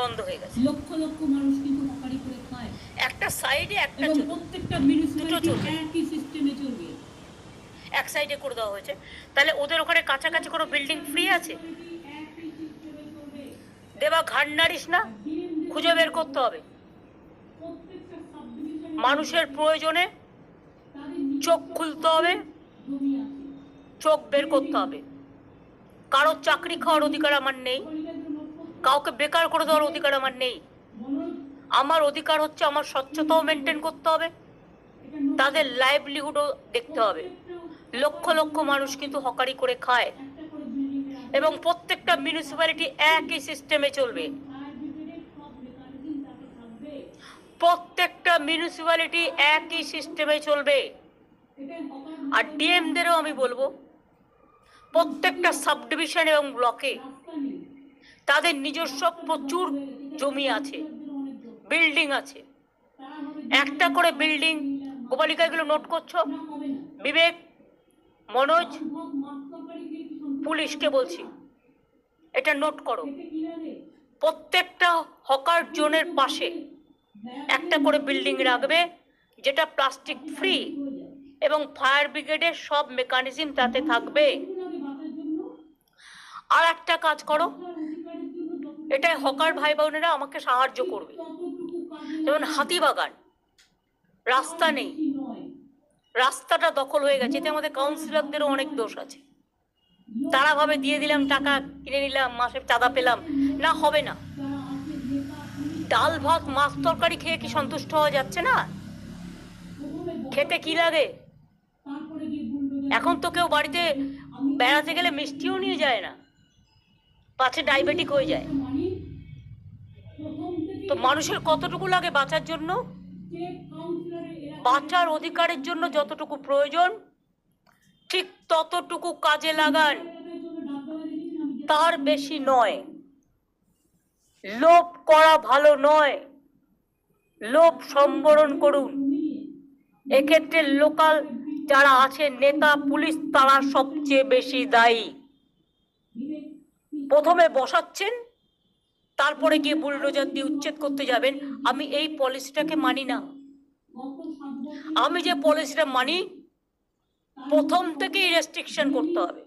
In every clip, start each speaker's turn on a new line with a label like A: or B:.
A: বন্ধ হয়ে গেছে।
B: লক্ষ লক্ষ মানুষ কিন্তু হকারি করে খায়।
A: একটা সাইডে একটা
B: প্রত্যেকটা মিউনিসিপ্যালিটি একই সিস্টেমে চলবে।
A: এক সাইডে করে দেওয়া হয়েছে। তাহলে ওদের ওখানে কাছাকাছি কোনো বিল্ডিং ফ্রি আছে? দেবা ঘাট নাড়িস না। খুঁজে বের করতে হবে। মানুষের প্রয়োজনে চোখ খুলতে হবে। চোখ বের করতে হবে। কারোর চাকরি খাওয়ার অধিকার আমার নেই। কাউকে বেকার করে দেওয়ার অধিকার আমার নেই। আমার অধিকার হচ্ছে আমার স্বচ্ছতাও মেনটেন করতে হবে। তাদের লাইভলিহুডও দেখতে হবে। লক্ষ লক্ষ মানুষ কিন্তু হকারি করে খায়। এবং প্রত্যেকটা মিউনিসিপ্যালিটি একই সিস্টেমে চলবে। প্রত্যেকটা মিউনিসিপ্যালিটি একই সিস্টেমে চলবে। আর ডিএমদেরও আমি বলব, প্রত্যেকটা সাব ডিভিশন এবং ব্লকে তাদের নিজস্ব প্রচুর জমি আছে বিল্ডিং আছে। একটা করে বিল্ডিং গোপালিকা এগুলো নোট করছ? বিবেক, মনোজ, পুলিশকে বলছি, এটা নোট করো। প্রত্যেকটা হকার জোনের পাশে একটা করে বিল্ডিং রাখবে, যেটা প্লাস্টিক ফ্রি এবং ফায়ার ব্রিগেডের সব মেকানিজম তাতে থাকবে। আর একটা কাজ করো এটাই হকার ভাই বোনেরা আমাকে সাহায্য করবে। যেমন হাতিবাগান, রাস্তা নেই। রাস্তাটা দখল হয়ে গেছে, এতে আমাদের কাউন্সিলরদেরও অনেক দোষ আছে। তারা ভাবে দিয়ে দিলাম, টাকা কিনে নিলাম, মাসে চাঁদা পেলাম, না হবে না। ডাল, ভাত, মাছ তরকারি খেয়ে কি সন্তুষ্ট হওয়া যাচ্ছে না? খেতে কি লাগে? এখন তো কেউ বাড়িতে বেড়াতে গেলে মিষ্টিও নিয়ে যায় না। পাছে ডায়াবেটিক হয়ে যায়। তো মানুষের কতটুকু লাগে বাঁচার জন্য? বাঁচার অধিকারের জন্য যতটুকু প্রয়োজন, ঠিক ততটুকু কাজে লাগান তার বেশি নয়। লোভ করা ভালো নয়। লোভ সম্বরণ করুন। এক্ষেত্রে লোকাল যারা আছে, নেতা, পুলিশ, তারা সবচেয়ে বেশি দায়ী। প্রথমে বসাচ্ছেন তারপরে গিয়ে বুলডোজার দিয়ে উচ্ছেদ করতে যাবেন, আমি এই পলিসিটাকে মানি না। আমি যে পলিসিটা মানি, প্রথম থেকেই রেস্ট্রিকশন করতে হবে।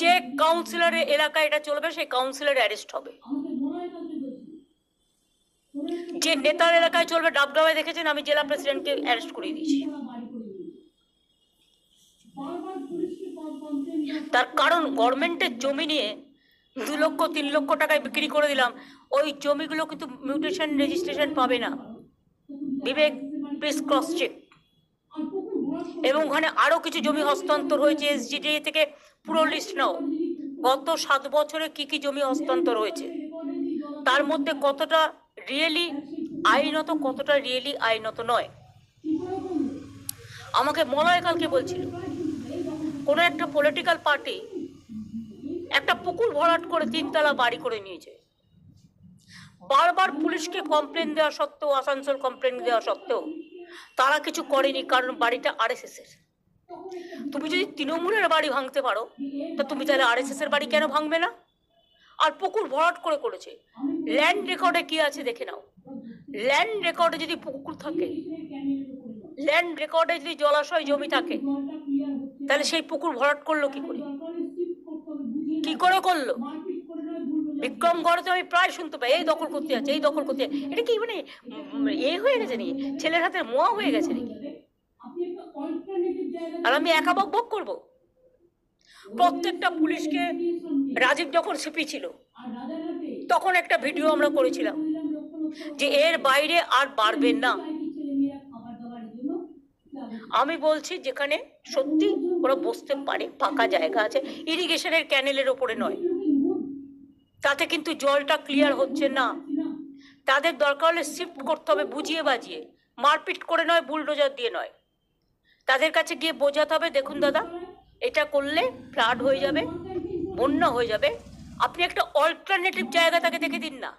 A: যে কাউন্সিলরের এলাকায় এটা চলবে, সেই কাউন্সিলর অ্যারেস্ট হবে। যে নেতার এলাকায় চলবে, ডাবগাঁওয়ে দেখেছেন, আমি জেলা প্রেসিডেন্টকে অ্যারেস্ট
B: করে দিয়েছি।
A: তার কারণ গভর্নমেন্টের জমি নিয়ে দু লক্ষ, তিন লক্ষ টাকায় বিক্রি করে দিলাম। ওই জমিগুলো কিন্তু মিউটেশন রেজিস্ট্রেশন পাবে না। বিবেক প্লিজ ক্রস চেক এবং ওখানে আরও কিছু জমি হস্তান্তর হয়েছে এসজিডিএ থেকে পুরো লিস্ট নাও। গত সাত বছরে কি কি জমি হস্তান্তর হয়েছে? তার মধ্যে কতটা রিয়েলি আইনত, কতটা রিয়েলি আইনত নয়। আমাকে মলয় কালকে বলছিল, কোনো একটা পলিটিক্যাল পার্টি একটা পুকুর ভরাট করে তিনতলা বাড়ি করে নিয়েছে। বারবার পুলিশকে কমপ্লেন দেওয়া সত্ত্বেও, আসানসোল কমপ্লেন দেওয়া সত্ত্বেও তারা কিছু করেনি, কারণ বাড়িটা আরএসএস এর তুমি যদি তৃণমূলের বাড়ি ভাঙতে পারো, তা তুমি তাহলে আরএসএস এর বাড়ি কেন ভাঙবে না? আর পুকুর ভরাট করে করেছে। ল্যান্ড রেকর্ডে কি আছে দেখে নাও। ল্যান্ড রেকর্ডে যদি পুকুর থাকে ল্যান্ড রেকর্ডে যদি জলাশয় জমি থাকে, তাহলে সেই পুকুর ভরাট করল কি করে
B: দরকারে শিফট করতে হবে বুঝিয়ে
A: কি করে করল? বিক্রমগড়ে তো আমি প্রায় শুনতে পাই। এই দখল করতে যাচ্ছে, এই দখল করতে এটা কি মানে এ হয়ে গেছে নাকি? ছেলের হাতে মোয়া হয়ে গেছে নাকি? আর আমি একা বক বক করব? প্রত্যেকটা পুলিশকে রাজীব যখন সিপি ছিল তখন একটা ভিডিও আমরা করেছিলাম যে এর বাইরে আর বাড়বেন না। আমি বলছি যেখানে সত্যি ওরা বসতে পারে, ফাঁকা জায়গা আছে ইরিগেশনের ক্যানেলের ওপরে নয়। তাতে কিন্তু জলটা ক্লিয়ার হচ্ছে
B: না।
A: তাদের দরকার হলে শিফট করতে হবে, বুঝিয়ে বাজিয়ে। মারপিট করে নয় বুলডোজার দিয়ে নয়। তাদের কাছে গিয়ে বোঝাতে হবে, দেখুন দাদা, এটা করলে ফ্লাড হয়ে যাবে, বন্যা হয়ে যাবে। আপনি একটা অল্টারনেটিভ জায়গা তাকে দেখে দিন না।